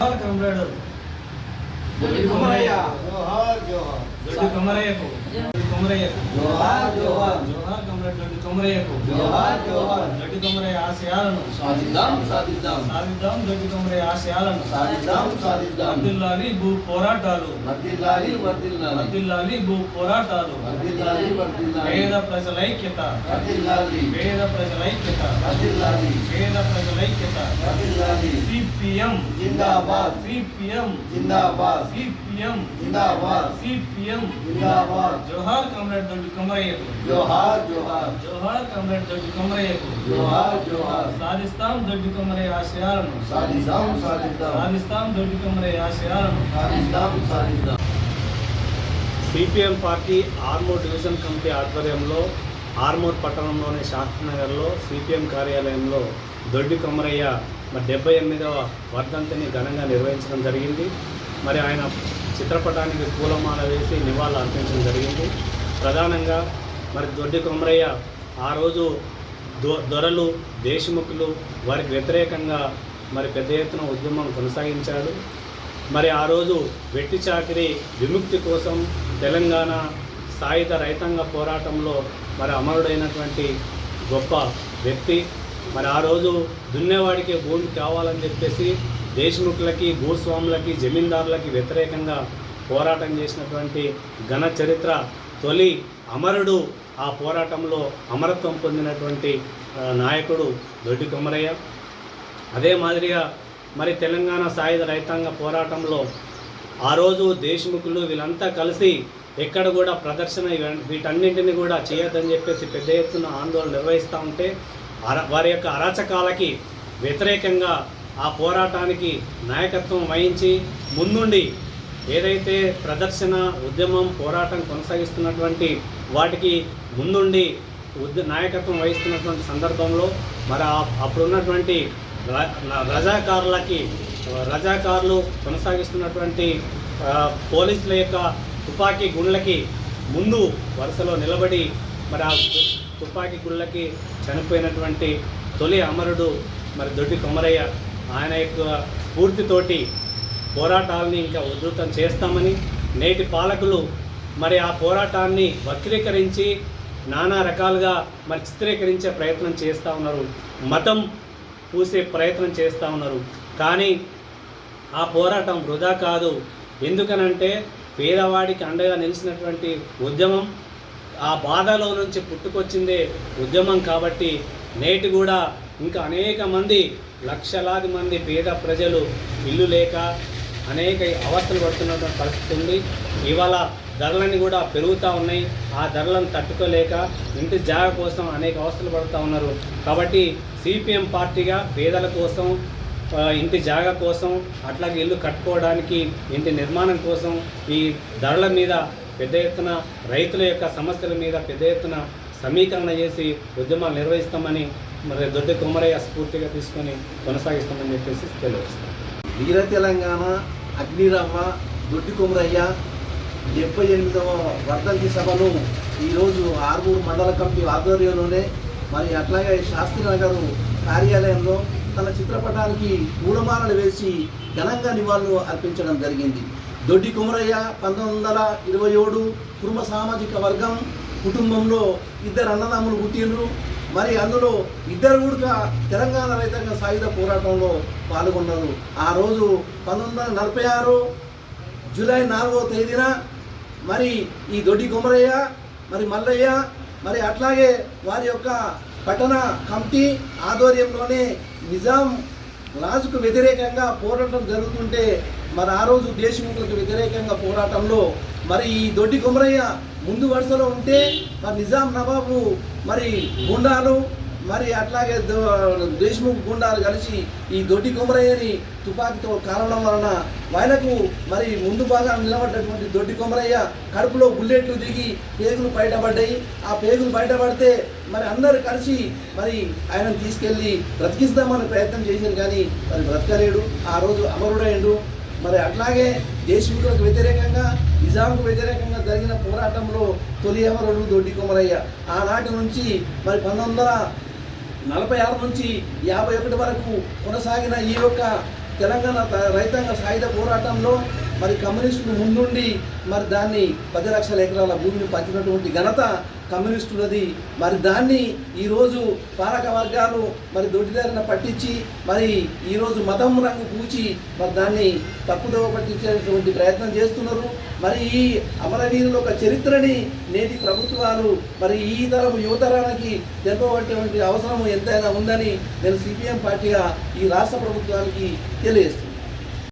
జోహార్ comrade దొడ్డి కొమరయ్య జోహార్ జోహార్ దొడ్డి కొమరయ్యకు. దొడ్డి కొమరయ్యకు. జోహార్ జోహార్ జోహార్ కమ్రేడ్ దొడ్డి కొమరయ్యకు. జోహార్ జోహార్ దొడ్డి కొమరయ్య ఆశయాలను. సాధిద్దాం సాధిద్దాం. సాధిద్దాం దొడ్డి కొమరయ్య ఆశయాలను. సాధిద్దాం సాధిద్దాం. వర్దిల్లాలి భూ పోరాటాలు. వర్దిల్లాలి వర్ధిల్లాలి. వర్దిల్లాలి భూ పోరాటాలు. వర్దిల్లాలి వర్దిల్లాలి పేద ప్రజల ఐక్యత. వర్దిల్లాలి పేద ప్రజల ఐక్యత. వర్దిల్లాలి పేద ప్రజల ఐక్యత. వర్దిల్లాలి సిపిఎం. జిందాబాద్. సిపిఎం. జిందాబాద్. సిపిఎం. జిందాబాద్. సిపిఎం. జిందాబాద్. జోహార్ కమ్రేడ్ దొడ్డి కొమరయ్యకు. జోహార్ జోహార్. జోహార్ కమ్రేడ్ దొడ్డి కొమరయ్యకు. జోహార్ జోహార్. సాధిస్తాం దొడ్డి కొమరయ్య ఆశయాలను. సాధిద్దాం సాధిద్దాం సాధిస్తాం దొడ్డి కొమరయ్య ఆశయాలను. సాధిద్దాం సాధిద్దాం CPM party Armoor division committee ఆధ్వర్యంలో ఆర్మూర్ పట్టణంలోని శాస్త్రనగర్లో సిపిఎం కార్యాలయంలో దొడ్డి కొమరయ్య మరి డెబ్బై ఎనిమిదవ వర్ధంతిని ఘనంగా నిర్వహించడం జరిగింది. మరి ఆయన చిత్రపటానికి పూలమాల వేసి నివాళులు అర్పించడం జరిగింది. ప్రధానంగా మరి దొడ్డి కొమరయ్య ఆ రోజు దొ దొరలు దేశముఖులు వారికి వ్యతిరేకంగా మరి పెద్ద ఎత్తున ఉద్యమం కొనసాగించాడు. మరి ఆ రోజు వెట్టి చాకిరి విముక్తి కోసం తెలంగాణ సాయుధ రైతాంగ పోరాటంలో మరి అమరుడైనటువంటి గొప్ప వ్యక్తి. మరి ఆ రోజు దున్నేవాడికి భూమి కావాలని చెప్పేసి దేశముఖులకి భూస్వాములకి జమీందారులకి వ్యతిరేకంగా పోరాటం చేసినటువంటి ఘన చరిత్ర తొలి అమరుడు ఆ పోరాటంలో అమరత్వం పొందినటువంటి నాయకుడు దొడ్డి కొమరయ్య. అదే మాదిరిగా మరి తెలంగాణ సాయుధ రైతాంగ పోరాటంలో ఆ రోజు దేశముఖులు వీళ్ళంతా కలిసి ఎక్కడ కూడా ప్రదర్శన వీటన్నింటిని కూడా చేయొద్దని చెప్పేసి పెద్ద ఎత్తున ఆందోళన నిర్వహిస్తూ ఉంటే అర వారి యొక్క అరాచకాలకి వ్యతిరేకంగా ఆ పోరాటానికి నాయకత్వం వహించి ముందుండి ఏదైతే ప్రదర్శన ఉద్యమం పోరాటం కొనసాగిస్తున్నటువంటి వాటికి ముందుండి ఉద్య నాయకత్వం వహిస్తున్నటువంటి సందర్భంలో మరి అప్పుడున్నటువంటి రజాకారులకి రజాకారులు కొనసాగిస్తున్నటువంటి పోలీసుల యొక్క తుపాకీ గుండ్లకి ముందు వరుసలో నిలబడి మరి ఆ తుపాకీ గుళ్ళకి చనిపోయినటువంటి తొలి అమరుడు మరి దొడ్డి కొమరయ్య ఆయన యొక్క స్ఫూర్తితోటి పోరాటాలని ఇంకా ఉధృతం చేస్తామని నేటి పాలకులు మరి ఆ పోరాటాన్ని వక్రీకరించి నానా రకాలుగా మరి చిత్రీకరించే ప్రయత్నం చేస్తూ ఉన్నారు. మతం పూసే ప్రయత్నం చేస్తూ ఉన్నారు. కానీ ఆ పోరాటం వృధా కాదు. ఎందుకనంటే పేదవాడికి అండగా నిలిచినటువంటి ఉద్యమం ఆ బాధలో నుంచి పుట్టుకొచ్చిందే ఉద్యమం కాబట్టి నేటి కూడా ఇంకా అనేక మంది లక్షలాది మంది పేద ప్రజలు ఇల్లు లేక అనేక అవస్థలు పడుతున్నటువంటి పరిస్థితి ఉంది. ఇవాళ ధరలన్నీ కూడా పెరుగుతూ ఉన్నాయి. ఆ ధరలను తట్టుకోలేక ఇంటి జాగ కోసం అనేక అవస్థలు పడుతూ ఉన్నారు. కాబట్టి సిపిఎం పార్టీగా పేదల కోసం ఇంటి జాగా కోసం అట్లాగే ఇల్లు కట్టుకోవడానికి ఇంటి నిర్మాణం కోసం ఈ ధరల మీద పెద్ద ఎత్తున రైతుల యొక్క సమస్యల మీద పెద్ద ఎత్తున సమీకరణ చేసి ఉద్యమాలు నిర్వహిస్తామని మరి దొడ్డి కొమరయ్య స్ఫూర్తిగా తీసుకొని కొనసాగిస్తామని చెప్పేసి తెలియజేస్తాం. వీర తెలంగాణ అగ్నిరవ్వ దొడ్డి కొమరయ్య డెబ్బై ఎనిమిదవ వర్ధంతి సభను ఈరోజు ఆర్మూరు మండల కమిటీ ఆధ్వర్యంలోనే మరి అట్లాగే శాస్త్రి నగర్ కార్యాలయంలో తన చిత్రపటానికి పూలమాలలు వేసి ఘనంగా నివాళులు అర్పించడం జరిగింది. దొడ్డి కుమరయ్య పంతొమ్మిది వందల ఇరవై ఏడు కుటుంబ సామాజిక వర్గం కుటుంబంలో ఇద్దరు అన్నదమ్ములు పుట్టిండ్రు. మరి అందులో ఇద్దరు కూడా తెలంగాణ రైతాంగ సాయుధ పోరాటంలో పాల్గొన్నారు. ఆ రోజు పంతొమ్మిది వందల నలభై ఆరు జూలై నాలుగో తేదీన మరి ఈ దొడ్డి కొమరయ్య మరి మల్లయ్య మరి అట్లాగే వారి యొక్క పట్టణ కమిటీ ఆధ్వర్యంలోనే నిజాం రాజుకు వ్యతిరేకంగా పోరాటం జరుగుతుంటే మరి ఆ రోజు దేశముఖులకు వ్యతిరేకంగా పోరాటంలో మరి ఈ దొడ్డి కొమరయ్య ముందు వరుసలో ఉంటే మరి నిజాం నవాబు మరి గుండాలు మరి అట్లాగే దో- గుండాలు కలిసి ఈ దొడ్డి కొమరయ్యని తుపాకీతో కాలడం వలన ఆయనకు మరి ముందు బాగా నిలబడ్డటువంటి దొడ్డి కొమరయ్య కడుపులో బుల్లెట్లు దిగి పేగులు బయటపడ్డాయి. ఆ పేగులు బయటపడితే మరి అందరు కలిసి మరి ఆయనను తీసుకెళ్ళి బ్రతికిస్తామని ప్రయత్నం చేశారు కానీ మరి బ్రతకలేడు. ఆ రోజు అమరుడైండు. మరి అట్లాగే దేశముఖులకు వ్యతిరేకంగా నిజాంకు వ్యతిరేకంగా పోరాటంలో తొలి అమరుడు దొడ్డి కుమరయ్య. ఆనాటి నుంచి మరి పంతొమ్మిది వందల నలభై ఆరు నుంచి యాభై ఒకటి వరకు కొనసాగిన ఈ యొక్క తెలంగాణ రైతాంగ సాయుధ పోరాటంలో మరి కమ్యూనిస్టులు ముందుండి మరి దాన్ని పది లక్షల ఎకరాల భూమిని పంచినటువంటి ఘనత కమ్యూనిస్టులది. మరి దాన్ని ఈరోజు పాలక వర్గాలు మరి దొడ్డిదారిన పట్టించి మరి ఈరోజు మతం రంగు పూచి మరి దాన్ని తప్పుదోవ పట్టించేటువంటి ప్రయత్నం చేస్తున్నారు. మరి ఈ అమరవీరుల ఒక చరిత్రని నేటి ప్రభుత్వాలు మరి ఈ తరం యువతరానికి తెలపబట్టేటువంటి అవసరం ఎంతైనా ఉందని నేను సిపిఎం పార్టీగా ఈ రాష్ట్ర ప్రభుత్వానికి తెలియజేస్తున్నాను.